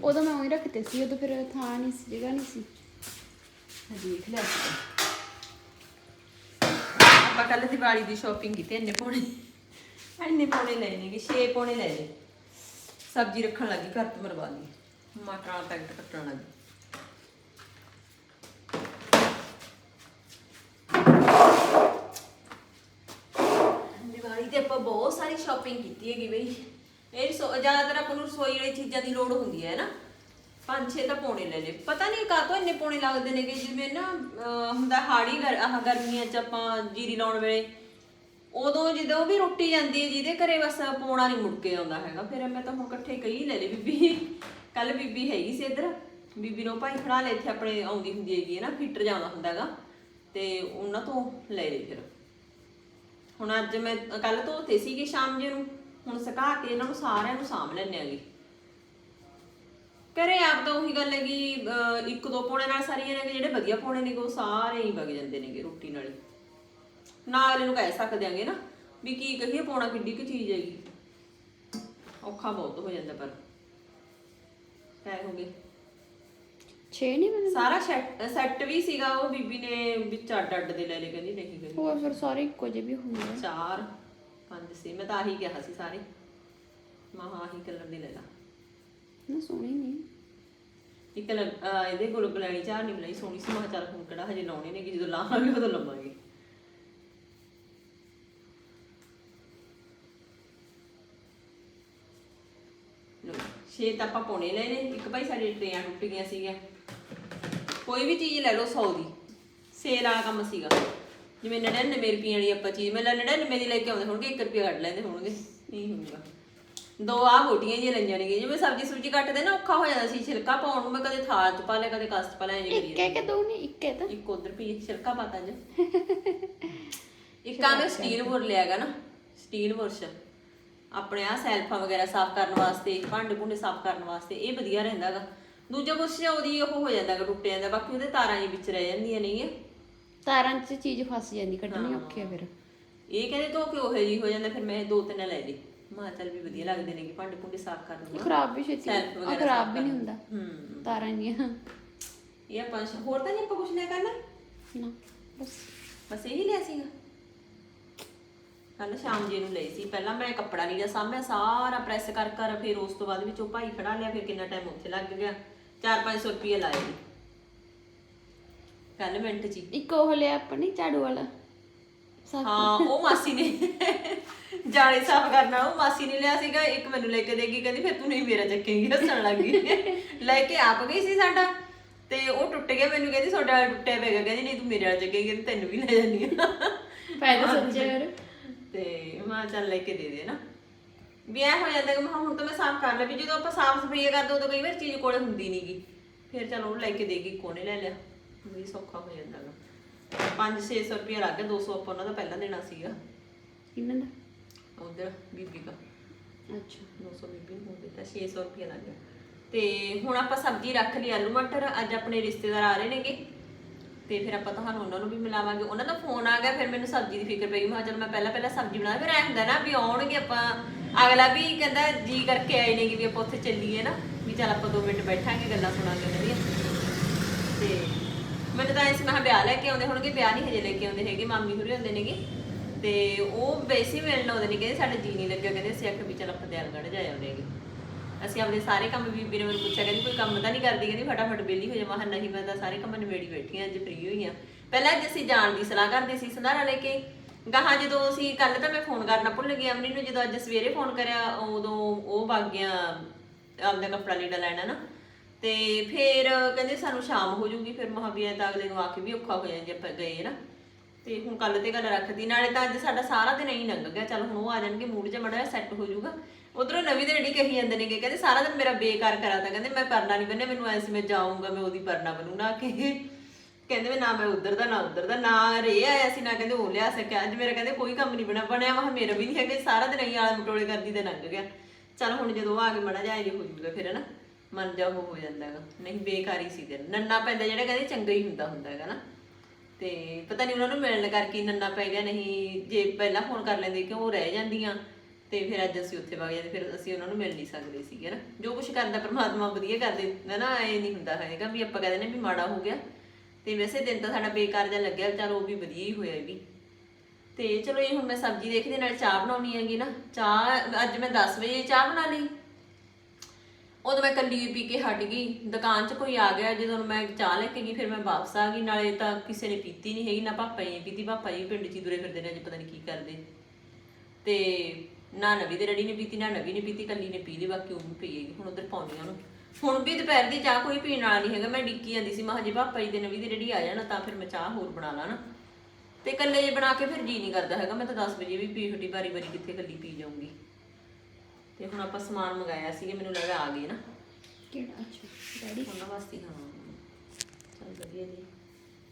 ਉਦੋਂ ਮੈਂ ਉਹੀ ਰੱਖਤੇ ਸੀ ਉਦੋਂ ਫਿਰ ਥਾਂ ਨਹੀਂ ਸੀ ਜਗ੍ਹਾ ਨਹੀਂ ਸੀ। ਦੇਖ ਲਿਆ ਸੀ। ਆਪਾਂ ਕੱਲ ਦੀਵਾਲੀ ਦੀ ਸ਼ਾਪਿੰਗ ਕੀਤੀ ਇੰਨੇ ਪੌਣੇ ਇੰਨੇ ਪੌਣੇ ਲਏ ਨੇਗੇ 6 ਪੌਣੇ ਲੈ ਲਏ ਸਬਜ਼ੀ ਰੱਖਣ ਲੱਗੀ ਘਰ ਤੋਂ ਮਰਵਾ ਲਈ। ਮਟਰਾਂ ਦਾ ਪੈਕਟ ਕੱਟਣ ਲੱਗੀ। ਦੀਵਾਲੀ ਤੇ ਆਪਾਂ ਬਹੁਤ ਸਾਰੀ ਸ਼ਾਪਿੰਗ ਕੀਤੀ ਹੈਗੀ ਬਈ। ਇਹ ਜ਼ਿਆਦਾਤਰ ਆਪਾਂ ਨੂੰ ਰਸੋਈ ਵਾਲੀ ਚੀਜ਼ਾਂ ਦੀ ਲੋੜ ਹੁੰਦੀ ਹੈ ਨਾ? ਪੰਜ ਛੇ ਤਾਂ ਪੌਣੇ ਲੈ ਲਏ। ਪਤਾ ਨਹੀਂ ਕਾਹਤੋਂ ਇੰਨੇ ਪੌਣੇ ਲੱਗਦੇ ਨੇਗੇ, ਜਿਵੇਂ ਨਾ, ਅਹ, ਹੁੰਦਾ ਹਾੜੀ ਗਰ, ਆਹ ਗਰਮੀਆਂ ਚ ਆਪਾਂ ਜੀਰੀ ਲਾਉਣ ਵੇਲੇ। ਉਦੋਂ ਜਦੋਂ ਵੀ ਰੋਟੀ ਜਾਂਦੀ ਹੈ, ਜਿਹਦੇ ਘਰੇ ਬਸ ਪੌਣਾ ਨਹੀਂ ਮੁੜ ਕੇ ਆਉਂਦਾ ਹੈਗਾ। ਫਿਰ ਮੈਂ ਤਾਂ ਹੁਣ ਇਕੱਠੇ ਕਈ ਲੈ ਲਏ ਬੀਬੀ। ਕੱਲ ਬੀਬੀ ਹੈਗੀ ਸੀ ਇੱਧਰ। ਬੀਬੀ ਨੂੰ ਭਾਈ ਖੜਾ ਲੈ, ਇੱਥੇ ਆਪਣੇ ਆਉਂਦੀ ਹੁੰਦੀ ਹੈਗੀ ਹੈ ਨਾ, ਫੀਟਰ ਜਾਂਦਾ ਹੁੰਦਾ ਹੈਗਾ। ਤੇ ਉਹਨਾਂ ਤੋਂ ਲੈ ਲਏ ਫਿਰ। ਹੁਣ ਅੱਜ ਮੈਂ, ਕੱਲ ਧੋਤੇ ਸੀਗੇ ਸ਼ਾਮ ਜੇ ਨੂੰ। ਹੁਣ ਸੁਕਾ ਕੇ ਇਹਨਾਂ ਨੂੰ ਸਾਰਿਆਂ ਨੂੰ ਸਾਂਭ ਲੈਣੇ ਆਗੇ। ਕਰੇ ਆਪ ਤਾਂ ਉਹੀ ਗੱਲ ਹੈਗੀ ਅਹ ਇੱਕ ਦੋ ਪੌਣੇ ਨਾਲ ਸਾਰੀਆਂ ਨੇ ਜਿਹੜੇ ਵਧੀਆ ਪੌਣੇ ਨੇ ਉਹ ਸਾਰੇ ਹੀ ਵਗ ਜਾਂਦੇ ਨੇਗੇ ਰੋਟੀ ਨਾਲ ਹੀ। ਨਾ ਕਹਿ ਸਕਦੇ ਆਂਗੇ ਨਾ ਵੀ ਕੀ ਕਹੀਏ ਪੌਣਾ ਕਿੱਡੀ ਕੁ ਚੀਜ਼ ਹੈਗੀ। ਔਖਾ ਬਹੁਤ ਹੋ ਜਾਂਦਾ ਪਰ। ਕਹਿ ਹੋਗੇ 6 ਨਹੀਂ ਮੈਨੂੰ? ਸਾਰਾ ਸੈੱਟ ਵੀ ਸੀਗਾ ਉਹ ਬੀਬੀ ਨੇ ਵਿੱਚ ਅੱਡ ਅੱਡ ਦੇ ਲੈ ਲਏ ਕਹਿੰਦੀ ਨਹੀਂ ਕਹਿੰਦੀ ਹੋਰ ਫਿਰ ਸਾਰੇ ਇੱਕੋ ਜਿਹੇ ਵੀ ਹੁੰਦੇ ਆ। ਚਾਰ ਪੰਜ ਸੀ ਮੈਂ ਤਾਂ ਆਹੀ ਕਿਹਾ ਸੀ ਸਾਰੇ। ਮਹਾ ਆਹੀ ਕਲਰ ਦੇ ਲੈ ਲਾ। ਨਾ ਸੋਹਣੇ ਨਹੀਂ ਇੱਕ ਲ- ਅਹ ਇਹਦੇ ਕੋਲ ਬਲੈਣੀ ਚਾਹ ਨਹੀਂ ਬਲਾਈ ਸੋਹਣੀ ਸੀ। ਮੈਂ ਕਿਹਾ ਚੱਲ ਹੁਣ ਕਿਹੜਾ ਹਜੇ ਲਾਉਣੇ ਨੇ ਕਿ ਜਦੋਂ ਲਾਵਾਂਗੇ ਉਦੋਂ ਲਵਾਂਗੇ। ਲਓ, ਛੇ ਤਾਂ ਆਪਾਂ ਪੌਣੇ ਲਏ। ਨੇ ਇੱਕ ਭਾਈ ਸਾਡੀ ਟਰੇਆਂ ਟੁੱਟ ਗਈਆਂ ਸੀਗੀਆਂ। ਕੋਈ ਵੀ ਚੀਜ਼ ਲੈ ਲਓ 100 ਦੀ। ਸੇਲ ਵਾਲਾ ਕੰਮ ਸੀਗਾ। ਜਿਵੇਂ 99 ਰੁਪਈਆਂ ਵਾਲੀ ਆਪਾਂ ਚੀਜ਼ ਮੈਂ 99 ਦੀ ਲੈ ਕੇ ਆਉਂਦੇ ਹੋਣਗੇ 1 ਰੁਪਿਆ ਕੱਢ ਲੈਂਦੇ ਹੋਣਗੇ। ਨਹੀਂ ਹੋਊਗਾ ਦੋ ਆ ਬੋਟੀਆਂ ਜਿਹੀਆਂ ਲਈਆਂ ਨੇਗੀਆਂ ਜਿਵੇਂ ਸਬਜ਼ੀ ਸੁਬਜ਼ੀ ਕੱਟਦੇ ਨਾ ਔਖਾ ਹੋ ਜਾਂਦਾ ਸੀ ਛਿਲਕਾ ਪਾਉਣ ਨੂੰ ਮੈਂ ਕਦੇ ਥਾਲ 'ਚ ਪਾ ਲਿਆ ਕਦੇ ਕਸਤ ਪਾ ਲਿਆ ਇੰਜ ਕਰੀ ਇੱਕ ਕਿ ਦੋ ਨੇ? ਇੱਕ ਹੈ ਤਾਂ। ਇੱਕ ਉਧਰ ਵੀ ਛਿਲਕਾ ਪਾਤਾ ਜੀ ਇੱਕ ਆ ਮੈਂ ਸਟੀਲ ਬੁਰ ਲਿਆਗਾ ਨਾ ਸਟੀਲ ਬੁਰਸ਼ ਆਪਣੇ ਆ ਸੈਲਫਾਂ ਵਗੈਰਾ ਸਾਫ਼ ਕਰਨ ਵਾਸਤੇ ਭਾਂਡੇ ਭੁੰਡੇ ਸਾਫ਼ ਕਰਨ ਵਾਸਤੇ ਇਹ ਵਧੀਆ ਰਹਿੰਦਾਗਾ ਦੂਜਾ ਬੁਰਸ਼ ਉਹਦੀ ਉਹ ਹੋ ਜਾਂਦਾਗਾ ਟੁੱਟ ਜਾਂਦਾ ਬਾਕੀ ਉਹਦੇ ਤਾਰਾਂ ਹੀ ਵਿੱਚ ਰਹਿ ਜਾਂਦੀਆਂ ਨਹੀਂ ਤਾਰਾਂ 'ਚ ਚੀਜ਼ ਫਸ ਜਾਂਦੀ ਕੱਢਣੀ ਔਖੀ ਆ ਫਿਰ। ਇਹ ਕਹਿੰਦੇ ਧੋ ਕੇ ਉਹੇ ਜੀ ਹੋ ਜਾਂਦਾ ਫਿਰ ਮੈਂ ਦੋ ਤਿੰਨ ਲੈ ਲਈ। ਮਾਂ ਚੱਲ ਵੀ ਵਧੀਆ ਲੱਗਦੇ ਨੇ ਕਿ ਭਾਂਡੇ ਭੁੰਡੇ ਸਾਫ਼ ਕਰਨ ਇਹ ਖਰਾਬ ਵੀ ਛੇਤੀ ਵਗੈਰਾ ਖਰਾਬ ਵੀ ਨਹੀਂ ਹੁੰਦਾ। ਹੂੰ। ਤਾਰਾਂ ਦੀਆਂ ਇਹ ਆਪਾਂ ਹੋਰ ਤਾਂ ਨਹੀਂ ਆਪਾਂ ਕੁਝ ਲਿਆ ਕਰਨਾ? ਨਾ ਬਸ। ਬਸ ਇਹੀ ਲਿਆ ਸੀਗਾ। ਕੱਲ ਸ਼ਾਮ ਜੀ ਨੂੰ ਲਈ ਸੀ। ਪਹਿਲਾਂ ਮੈਂ ਕੱਪੜਾ ਲੀੜਾ ਸਾਂਭਿਆ ਸਾਰਾ ਪ੍ਰੈਸ ਕਰ ਕਰ ਫਿਰ ਉਸ ਤੋਂ ਬਾਅਦ ਵਿੱਚ ਉਹ ਭਾਈ ਖੜਾ ਲਿਆ ਫਿਰ ਕਿੰਨਾ ਟਾਈਮ ਉੱਥੇ ਲੱਗ ਗਿਆ। 4-500 ਰੁਪਏ ਲਾਏ ਕੱਲ ਮਿੰਟ ਚ ਹੀ। ਇੱਕ ਉਹ ਲਿਆ ਆਪਣੀ ਝਾੜੂ ਵਾਲਾ? ਹਾਂ ਉਹ ਮਾਸੀ ਨੇ ਜਾਲੇ ਸਾਫ਼ ਕਰਨਾ ਉਹ ਮਾਸੀ ਨੇ ਲਿਆ ਸੀਗਾ ਇੱਕ ਮੈਨੂੰ ਲੈ ਕੇ ਦੇਗੀ ਕਹਿੰਦੀ ਫਿਰ ਤੂੰ ਨਹੀਂ ਮੇਰਾ ਚੱਕੇਂਗੀ ਹੱਸਣ ਲੱਗੀ। ਲੈ ਕੇ ਆਪ ਗਈ ਸੀ ਸਾਡਾ ਤੇ ਉਹ ਟੁੱਟ ਗਿਆ ਮੈਨੂੰ ਕਹਿੰਦੀ ਤੁਹਾਡਾ ਵਾਲਾ ਟੁੱਟਿਆ ਪਿਆ ਹੈਗਾ। ਕਹਿੰਦੀ ਨਹੀਂ ਤੂੰ ਮੇਰੇ ਵਾਲਾ ਚੱਕੇਂਗੀ ਕਹਿੰਦੀ ਤੈਨੂੰ ਵੀ ਲੈ ਜਾਨੀ ਆ ਫਾਇਦਾ ਸੱਚੇ ਯਾਰ ਤੇ ਮੈਂ ਚੱਲ ਲੈ ਕੇ ਦੇ ਦੇ ਨਾ। ਵੀ ਐ ਹੋ ਜਾਂਦਾ ਕਿ ਮੈਂ ਹੁਣ ਤਾਂ ਮੈਂ ਸਾਫ਼ ਕਰ ਲਿਆ ਵੀ ਜਦੋਂ ਆਪਾਂ ਸਾਫ਼ ਸਫ਼ਾਈ ਕਰਦੇ ਉਦੋਂ ਕਈ ਵਾਰ ਚੀਜ਼ ਕੋਲੇ ਹੁੰਦੀ ਨਹੀਂਗੀ ਫਿਰ ਚੱਲ ਉਹ ਲੈ ਕੇ ਦੇਗੀ ਕੋਨੇ ਲੈ ਲਿਆ। ਵੀ ਸੌਖਾ ਹੋ ਜਾਂਦਾ 5-600 ਰੁਪਏ ਲੱਗ ਗਿਆ 200 ਆਪਾਂ ਉਹਨਾਂ ਦਾ ਪਹਿਲਾਂ ਦੇਣਾ ਸੀਗਾ। ਕਿੰਨਾ ਦਾ? ਉਧਰ ਬੀਬੀ ਦਾ। ਅੱਛਾ। 200 ਬੀਬੀ ਨੂੰ ਦਿੱਤਾ 600 ਰੁਪਏ ਲੱਗ ਗਿਆ। ਤੇ ਹੁਣ ਆਪਾਂ ਸਬਜ਼ੀ ਰੱਖ ਲਈ ਆਲੂ ਮਟਰ ਅੱਜ ਆਪਣੇ ਰਿਸ਼ਤੇਦਾਰ ਆ ਰਹੇ ਨੇਗੇ। ਤੇ ਫਿਰ ਆਪਾਂ ਤੁਹਾਨੂੰ ਉਹਨਾਂ ਨੂੰ ਵੀ ਮਿਲਾਵਾਂਗੇ। ਉਹਨਾਂ ਦਾ ਫੋਨ ਆ ਗਿਆ ਫਿਰ ਮੈਨੂੰ ਸਬਜ਼ੀ ਦੀ ਫਿਕਰ ਪਈ ਮੈਂ ਚੱਲ ਮੈਂ ਪਹਿਲਾਂ ਪਹਿਲਾਂ ਸਬਜ਼ੀ ਬਣਾ ਫਿਰ ਐ ਹੁੰਦਾ ਨਾ ਵੀ ਆਉਣਗੇ ਆਪਾਂ। ਅਗਲਾ ਵੀ ਕਹਿੰਦਾ ਜੀ ਕਰਕੇ ਆਏ ਨੇਗੇ ਵੀ ਆਪਾਂ ਉੱਥੇ ਚੱਲੀਏ ਨਾ। ਵੀ ਚੱਲ ਆਪਾਂ 2 ਮਿੰਟ ਬੈਠਾਂਗੇ ਗੱਲਾਂ ਸੁਣਾਂਗੇ ਤੇ ਮੈਨੂੰ ਤਾਂ ਇਸ ਮੈਂ ਕਿਹਾ ਵਿਆਹ ਲੈ ਕੇ ਆਉਂਦੇ ਹੋਣਗੇ, ਵਿਆਹ ਨਹੀਂ ਹਜੇ ਲੈ ਕੇ ਆਉਂਦੇ ਹੈਗੇ, ਮਾਮੀ ਹੁਰੇ ਹੁੰਦੇ ਨੇਗੇ। ਤੇ ਉਹ ਵੈਸੇ ਮਿਲਣ ਆਉਂਦੇ ਨੇ, ਕਹਿੰਦੇ ਸਾਡਾ ਜੀ ਨਹੀਂ ਲੱਗਿਆ, ਕਹਿੰਦੇ ਅਸੀਂ ਆਖਿਆ ਵੀ ਚੱਲ ਆਪਾਂ ਦਿਆਲਗੜ੍ਹ ਜਾ ਆਉਂਦੇ ਹੈਗੇ। ਅਸੀਂ ਆਪਣੇ ਸਾਰੇ ਕੰਮ ਬੀਬੀ ਨੇ ਮੈਨੂੰ ਪੁੱਛਿਆ, ਕਹਿੰਦੀ ਕੋਈ ਕੰਮ ਤਾਂ ਨਹੀਂ ਕਰਦੀ, ਕਹਿੰਦੀ ਫਟਾਫਟ ਵਿਹਲੀ ਹੋ ਜਾ। ਮੈਂ ਕਿਹਾ ਨਹੀਂ, ਮੈਂ ਤਾਂ ਸਾਰੇ ਕੰਮ ਨਿਬੇੜੀ ਬੈਠੀ ਹਾਂ ਅੱਜ ਫ੍ਰੀ ਹੋਈ ਹਾਂ ਪਹਿਲਾਂ ਅੱਜ ਅਸੀਂ ਜਾਣ ਦੀ ਸਲਾਹ ਕਰਦੇ ਸੀ, ਸੰਧਾਰਾ ਲੈ ਕੇ। ਗਾਹਾਂ ਜਦੋਂ ਅਸੀਂ ਕੱਲ ਤਾਂ ਮੈਂ ਫੋਨ ਕਰਨਾ ਭੁੱਲ ਗਈ, ਅਮਨੀ ਨੂੰ ਜਦੋਂ ਅੱਜ ਸਵੇਰੇ ਫੋਨ ਕਰਿਆ, ਉਦੋਂ ਉਹ ਵਗ ਗਿਆ, ਆਪਦਾ ਕੱਪੜਾ ਲੀੜਾ ਲੈਣਾ ਨਾ ਤੇ ਫਿਰ ਕਹਿੰਦੇ ਸਾਨੂੰ ਸ਼ਾਮ ਹੋ ਜੂਗੀ, ਫਿਰ ਮਹਾਵੀਰ ਤਾਂ ਅਗਲੇ ਨੂੰ ਆ ਕੇ ਵੀ ਔਖਾ ਹੋ ਜਾਣਾ ਜੇ ਆਪਾਂ ਗਏ ਨਾ। ਤੇ ਹੁਣ ਕੱਲ ਤੇ ਗੱਲ ਰੱਖਦੀ, ਨਾਲੇ ਤਾਂ ਅੱਜ ਸਾਡਾ ਸਾਰਾ ਦਿਨ ਇਹੀ ਲੰਘ ਗਿਆ, ਚੱਲ ਹੁਣ ਉਹ ਆ ਜਾਣਗੇ, ਮੂਡ ਜਿਹਾ ਮੜਾ ਸੈੱਟ ਹੋ ਜਾਊਗਾ ਉਧਰੋਂ ਨਵੀਂ ਦੇ ਰੈਡੀ ਕਹੀ ਜਾਂਦੇ ਨੇਗੇ, ਕਹਿੰਦੇ ਸਾਰਾ ਦਿਨ ਮੇਰਾ ਬੇਕਾਰ ਕਰਾ ਕਰਾਤਾ ਕਹਿੰਦੇ ਮੈਂ ਪਰਨਾ ਨਹੀਂ ਬੰਨਿਆ, ਮੈਨੂੰ ਐਸ ਮੈਂ ਜਾਊਂਗਾ, ਮੈਂ ਉਹਦੀ ਪਰਨਾ ਬਣੂਗਾ ਕਿ। ਕਹਿੰਦੇ ਵੀ ਨਾ ਮੈਂ ਉਧਰ ਦਾ, ਨਾ ਉਧਰ ਦਾ, ਨਾ ਰੇ ਆਇਆ ਸੀ, ਨਾ ਕਹਿੰਦੇ ਉਹ ਲਿਆ ਸਕਿਆ ਅੱਜ ਮੇਰਾ ਕਹਿੰਦੇ ਕੋਈ ਕੰਮ ਨਹੀਂ ਬਣਾ, ਬਣਿਆ ਮੈਂ ਕਿਹਾ ਮੇਰਾ ਵੀ ਨਹੀਂ ਹੈਗਾ, ਸਾਰਾ ਦਿਨ ਇਹੀ ਆਲੇ ਮਟੋਲੇ ਕਰਦੀ ਤੇ ਲੰਘ ਗਿਆ। ਚੱਲ ਹੁਣ ਜਦੋਂ ਆ ਕੇ ਮੜਾ ਜਾਏ ਹੋ ਜੂਗਾ ਫਿਰ, ਹਨਾ? ਮਨ ਜਾ ਉਹ ਹੋ ਜਾਂਦਾ ਹੈਗਾ। ਨਹੀਂ, ਬੇਕਾਰੀ ਸੀ ਦਿਨ ਨੰਨਾ ਪੈਂਦਾ ਜਿਹੜਾ ਕਹਿੰਦੇ ਚੰਗਾ ਹੀ ਹੁੰਦਾ ਹੁੰਦਾ ਹੈਗਾ ਨਾ। ਤੇ ਪਤਾ ਨਹੀਂ ਉਹਨਾਂ ਨੂੰ ਮਿਲਣ ਕਰਕੇ ਨੰਨਾ ਪੈ ਗਿਆ। ਨਹੀਂ, ਜੇ ਪਹਿਲਾਂ ਫੋਨ ਕਰ ਲੈਂਦੇ ਕਿ ਉਹ ਰਹਿ ਜਾਂਦੀਆਂ, ਤੇ ਫਿਰ ਅੱਜ ਅਸੀਂ ਉੱਥੇ ਵਗ ਜਾਂਦੇ। ਫਿਰ ਅਸੀਂ ਉਹਨਾਂ ਨੂੰ ਮਿਲ ਨਹੀਂ ਸਕਦੇ ਸੀਗੇ ਨਾ। ਜੋ ਕੁਝ ਕਰਦਾ ਪਰਮਾਤਮਾ ਵਧੀਆ ਕਰਦੇ ਦਿੰਦਾ ਨਾ, ਇਹ ਨਹੀਂ ਹੁੰਦਾ ਹੈਗਾ ਵੀ ਆਪਾਂ ਕਹਿੰਦੇ ਨੇ ਵੀ ਮਾੜਾ ਹੋ ਗਿਆ। ਤੇ ਵੈਸੇ ਦਿਨ ਤਾਂ ਸਾਡਾ ਬੇਕਾਰ ਜਿਹਾ ਲੱਗਿਆ, ਚਲ ਉਹ ਵੀ ਵਧੀਆ ਹੀ ਹੋਇਆ ਇਹ ਵੀ। ਤੇ ਚਲੋ ਇਹ ਹੁਣ ਮੈਂ ਸਬਜ਼ੀ ਦੇਖਦੇ, ਨਾਲ ਚਾਹ ਬਣਾਉਣੀ ਹੈਗੀ ਨਾ। ਚਾਹ, ਅੱਜ ਮੈਂ 10 ਵਜੇ ਚਾਹ ਬਣਾ ਲਈ। ਉਦੋਂ ਮੈਂ ਕੱਲੀ ਪੀ ਕੇ ਹਟ ਗਈ। ਦੁਕਾਨ 'ਚ ਕੋਈ ਆ ਗਿਆ, ਜਦੋਂ ਮੈਂ ਚਾਹ ਲੈ ਕੇ ਗਈ, ਫਿਰ ਮੈਂ ਵਾਪਸ ਆ ਗਈ। ਨਾਲੇ ਤਾਂ ਕਿਸੇ ਨੇ ਪੀਤੀ ਨਹੀਂ ਹੈਗੀ, ਨਾ ਪਾਪਾ ਜੀ ਨੇ ਪੀਤੀ, ਪਾਪਾ ਜੀ ਪਿੰਡ 'ਚ ਹੀ ਤੁਰੇ ਫਿਰਦੇ ਨੇ ਅੱਜ, ਪਤਾ ਨਹੀਂ ਕੀ ਕਰਦੇ। ਤੇ ਨਾ ਨਵੀ ਦੇ ਰੜੀ ਨੇ ਪੀਤੀ, ਨਾ ਨਵੀ ਨੇ ਪੀਤੀ ਕੱਲੀ ਨੇ ਪੀ ਲਈ, ਬਾਕੀ ਉਹ ਵੀ ਪੀ ਹੁਣ ਉਧਰ ਪਾਉਂਦੀਆਂ ਨੂੰ ਹੁਣ ਵੀ ਦੁਪਹਿਰ ਦੀ ਚਾਹ ਕੋਈ ਪੀਣ ਵਾਲਾ ਨਹੀਂ ਹੈਗਾ। ਮੈਂ ਡਿੱਕੀ ਜਾਂਦੀ ਸੀ, ਮੈਂ ਹਜੇ ਪਾਪਾ ਜੀ ਦੇ ਨਵੀ ਦੇ ਰੜੀ ਆ ਜਾਣਾ, ਤਾਂ ਫਿਰ ਮੈਂ ਚਾਹ ਹੋਰ ਬਣਾ ਲਾ ਨਾ। ਤੇ ਇਕੱਲੇ ਜੇ ਬਣਾ ਕੇ ਫਿਰ ਜੀ ਨਹੀਂ ਕਰਦਾ ਹੈਗਾ। ਮੈਂ ਤਾਂ 10 ਵਜੇ ਵੀ ਪੀ ਹਟੀ ਵਾਰੀ ਵਾਰੀ ਕਿੱਥੇ ਇਕੱਲੀ ਪੀ ਜਾਊਂਗੀ। ਤੇ ਹੁਣ ਆਪਾਂ ਸਮਾਨ ਮੰਗਾਇਆ ਸੀ ਮੈਨੂੰ ਲੱਗਾ ਆ ਗਏ ਨਾ। ਕਿਹੜਾ? ਅੱਛਾ ਡੈਡੀ। ਉਹਨਾਂ ਵਾਸਤੇ ਹਾਂ ਚਲ ਵਧੀਆ ਜੀ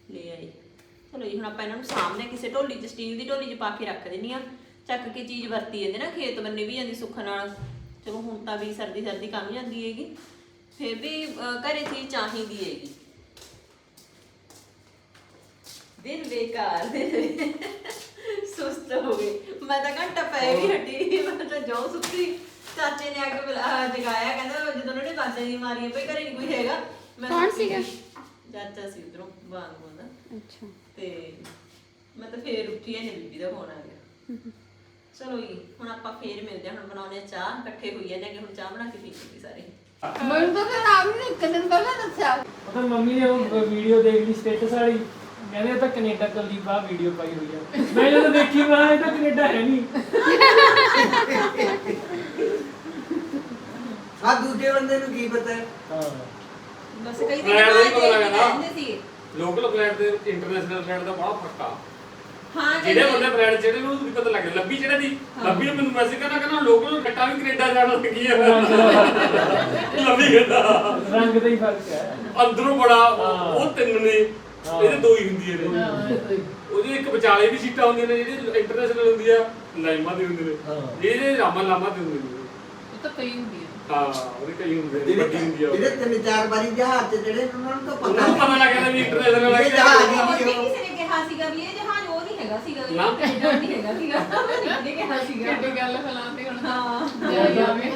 ਲੈ ਆਏ। ਚਲੋ ਜੀ ਹੁਣ ਆਪਾਂ ਇਹਨਾਂ ਨੂੰ ਸਾਹਮਣੇ ਕਿਸੇ ਢੋਲੀ 'ਚ ਸਟੀਲ ਦੀ ਢੋਲੀ 'ਚ ਪਾ ਕੇ ਰੱਖ ਦਿੰਨੀ ਆ ਚੱਕ ਕੇ ਚੀਜ਼ ਵਰਤੀ ਜਾਂਦੇ ਨਾ ਖੇਤ ਬੰਨੇ ਵੀ ਜਾਂਦੀ ਸੁੱਖ ਨਾਲ। ਚਲੋ ਹੁਣ ਤਾਂ ਵੀ ਸਰਦੀ ਸਰਦੀ ਕੰਮ ਜਾਂਦੀ ਹੈਗੀ। ਫਿਰ ਵੀ ਘਰੇ ਚੀਜ਼ ਚਾਹੀਦੀ ਹੈਗੀ। ਦਿਨ ਬੇਕਾਰ ਦਿਨ ਸੁਸਤ ਹੋ ਗਏ। ਮੈਂ ਤਾਂ ਘੰਟਾ ਪੈ ਵੀ ਹਟੀ ਮੈਂ ਤਾਂ ਜੋ ਸੁੱਤੀ। ਚਾਚੇ ਨੇ ਆ ਕੇ ਬੁਲਾ ਜਗਾਇਆ ਕਹਿੰਦਾ ਜਦੋਂ ਉਹਨੇ ਬਾਜਾਂ ਦੀ ਮਾਰੀਆਂ ਪਈ ਘਰੇ ਨਹੀਂ ਕੋਈ ਹੈਗਾ। ਮੈਂ ਕੌਣ ਸੀਗਾ? ਚਾਚਾ ਸੀ ਉਧਰੋਂ ਬਾਗ ਬੋਲਦਾ ਅੱਛਾ। ਤੇ ਮੈਂ ਤਾਂ ਫੇਰ ਉੱਠੀ ਐ ਨੇ ਬੀਬੀ ਦਾ ਫੋਨ ਆ ਗਿਆ। ਚਲੋ ਜੀ ਹੁਣ ਆਪਾਂ ਫੇਰ ਮਿਲਦੇ ਹਾਂ ਹੁਣ ਬਣਾਉਣੇ ਆ ਚਾਹ ਇਕੱਠੇ ਹੋਈ ਜਾਂਦੇ ਕਿ ਹੁਣ ਚਾਹ ਬਣਾ ਕੇ ਪੀਵਾਂਗੇ ਸਾਰੇ। ਮੈਨੂੰ ਤਾਂ ਫਿਰ ਆਪ ਨੇ ਇੱਕ ਦਿਨ ਪਹਿਲਾਂ ਦੱਸਿਆ। ਉਹ ਤਾਂ ਮੰਮੀ ਨੇ ਉਹ ਵੀਡੀਓ ਦੇਖ ਲਈ ਸਟੇਟਸ ਵਾਲੀ। ਕਹਿੰਦੇ ਇਹ ਤਾਂ ਕੈਨੇਡਾ ਕੱਲੀ ਬਾਹ ਵੀਡੀਓ ਪਾਈ ਹੋਈ ਆ। ਮੈਂ ਜਦੋਂ ਦੇਖੀ ਮੈਂ ਕਿਹਾ ਇਹ ਤਾਂ ਕੈਨੇਡਾ ਹੈ ਨਹੀਂ ਆ ਦੂਜੇ ਬੰਦੇ ਨੂੰ ਕੀ ਪਤਾ? ਹੈ। ਹਾਂ ਬਸ ਕਈ ਦਿਨ ਮੈਂ ਬਾਅਦ ਨਹੀਂ ਪਤਾ ਇਹ ਲੱਗਦਾ। ਕਹਿੰਦੇ ਸੀ। ਲੋਕਲ ਫਲੈਟ ਦੇ ਇੰਟਰਨੈਸ਼ਨਲ ਫਲੈਟ ਦਾ ਬੜਾ ਫ਼ਰਕ ਆ। ਹਾਂ ਜਿਹੜੇ ਬੰਦੇ ਫਰੈਂਡ ਜਿਹੜੇ ਨੂੰ ਵੀ ਪਤਾ ਲੱਗ ਗਿਆ ਲੱਭੀ ਜਿਹੜਾ ਦੀ? ਲੱਭੀ ਨੂੰ ਮੈਨੂੰ ਮੈਸੇਜ ਕਰਨਾ ਕਹਿੰਦਾ ਲੋਕਲ ਕੱਟਾ ਵੀ ਕੈਨੇਡਾ ਜਾਣ ਲੱਗੀ ਆ ਲੱਭੀ ਕਹਿੰਦਾ ਰੰਗ ਦਾ ਹੀ ਫ਼ਰਕ ਹੈ। ਅੰਦਰੋਂ ਬੜਾ ਉਹ- ਤਿੰਨ ਨੇ। ਹਾਂ। ਇਹਦੇ ਦੋ ਹੀ ਹੁੰਦੀਆਂ ਨੇ। ਉਹਦੀ ਇੱਕ ਵਿਚਾਲੇ ਵੀ ਸੀਟਾਂ ਹੁੰਦੀਆਂ ਨੇ ਜਿਹੜੀ ਇੰਟਰਨੈਸ਼ਨਲ ਹੁੰਦੀ ਆ ਲਾਈਮਾਂ ਦੀ ਹੁੰਦੀ ਨੇ। ਹਾਂ। ਇਹਦੇ ਰਾਮਾ ਲਾਮਾ ਦੀ ਹੁੰਦੀ ਨੇ। ਉਹ ਤਾਂ ਕਈ ਹੁੰਦੀ ਹੈ ਹਾਂ ਉਹਦੇ ਕਈ ਹੁੰਦੇ ਨੇ ਵੱਡੀ ਹੁੰਦੀ ਆ ਉਹ। ਜਿਹੜੇ ਤਿੰਨ ਚਾਰ ਵਾਰੀ ਜਹਾਜ਼ ਤੇ ਜਿਹੜੇ ਉਹਨਾਂ ਨੂੰ ਤਾਂ ਉਹਨਾਂ ਨੂੰ ਪਤਾ ਪਤਾ ਲੱਗ ਜਾਂਦਾ ਵੀ ਇੰਟਰਨੈਸ਼ਨਲ ਇਹ ਜਹਾਜ਼ ਹੀ ਹੋਰ ਵੀ ਨਹੀਂ ਉਹ। ਕਿਸੇ ਨੇ ਕਿਹਾ ਸੀਗਾ ਵੀ ਇਹ ਜਹਾਜ਼ ਉਹ ਨਹੀਂ ਹੈਗਾ ਸੀਗਾ ਵੀ ਨਾ। ਇਹ ਕੈਨੇਡਾ ਨਹੀਂ ਹੈਗਾ ਸੀਗਾ। ਉਹਨੇ ਕਿਹਾ ਸੀਗਾ? ਕਿੱਡੀ ਗੱਲ ਫਲਾਉਂਦੇ ਹੁਣ। ਹਾਂ। ਜਾਈ ਜਾਵੇ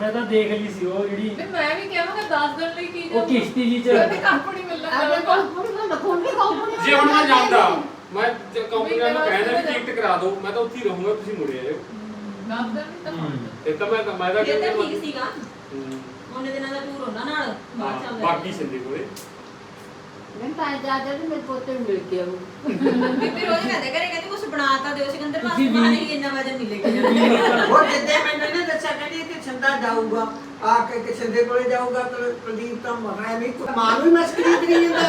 ਮੈਂ ਤਾਂ ਦੇਖ ਲਈ ਸੀ ਉਹ ਜਿਹੜੀ ਤੇ ਮੈਂ ਵੀ ਕਹਾਂਗਾ 10 ਦਿਨ ਲਈ ਕੀ ਉਹ ਕਿਸ਼ਤੀ ਜੀ ਚ। ਤੇ ਕੰਪਨੀ ਮਿਲਣਾ ਆਪਣੇ ਕੋਲ ਹੁਣ ਨਾ ਲਖੋਣੀ ਕੰਪਨੀ ਜੇ ਹੁਣ ਮੈਂ ਜਾਂਦਾ ਮੈਂ ਕੰਪਨੀ ਵਾਲਿਆਂ ਨੂੰ ਕਹਿੰਦਾ ਵੀ ਟਿਕਟ ਕਰਾ ਦਿਓ ਮੈਂ ਤਾਂ ਉੱਥੇ ਹੀ ਰਹੂੰਗਾ ਤੁਸੀਂ ਮੁੜੇ ਆਇਓ। 10 ਦਿਨ ਨਹੀਂ ਤਾਂ ਪੰਜ। ਇਹ ਤਾਂ ਮੈਂ ਮੈਂ ਤਾਂ ਇਹ ਤਾਂ ਕਹਿੰਦਾ ਠੀਕ ਸੀਗਾ। ਹੂੰ। ਉਹਨੇ ਦਿਨਾਂ ਦਾ ਟੂਰ ਉਹਨਾਂ ਨਾਲ ਬਾਅਦ ਚ ਹਾਂ, ਆਉਂਦਾ। ਬਾਕੀ ਸਿੰਦੇ ਕੋਲੇ। ਮੈਂ ਤਾਂ ਜਾ ਜਾ ਮੇਰੇ ਪੋਤੇ ਨੂੰ ਮਿਲ ਕੇ ਆਉਂ ਬੀਬੀ ਰੋਜ਼ ਕਹਿੰਦੇ ਘਰੇ ਕਹਿੰਦੇ ਕੁਝ ਬਣਾਤਾ ਦਿਓ ਸਿਕੰਦਰ ਪਾਸ ਤੁਸੀਂ ਵੀ- ਬਣਾ ਨਹੀਂ ਇੰਨਾ ਵਜਨ ਨਹੀਂ ਲੈ ਕੇ ਜਾਣਾ ਉਹ ਜਿੱਦੇ ਮੈਨੂੰ ਇਹਨੇ ਦੱਸਿਆ ਕਹਿੰਦੀ ਕਿ ਛੰਦਾ ਜਾਊਗਾ। ਆ ਕੇ ਕਿ ਛੰਦੇ ਕੋਲੇ ਜਾਊਗਾ ਤਾਂ ਪ੍ਰਦੀਪ ਤਾਂ ਮਗਾ ਨਹੀਂ ਮਾਂ ਨੂੰ ਹੀ ਮਸਕਰੀ ਕਰੀ ਜਾਂਦਾ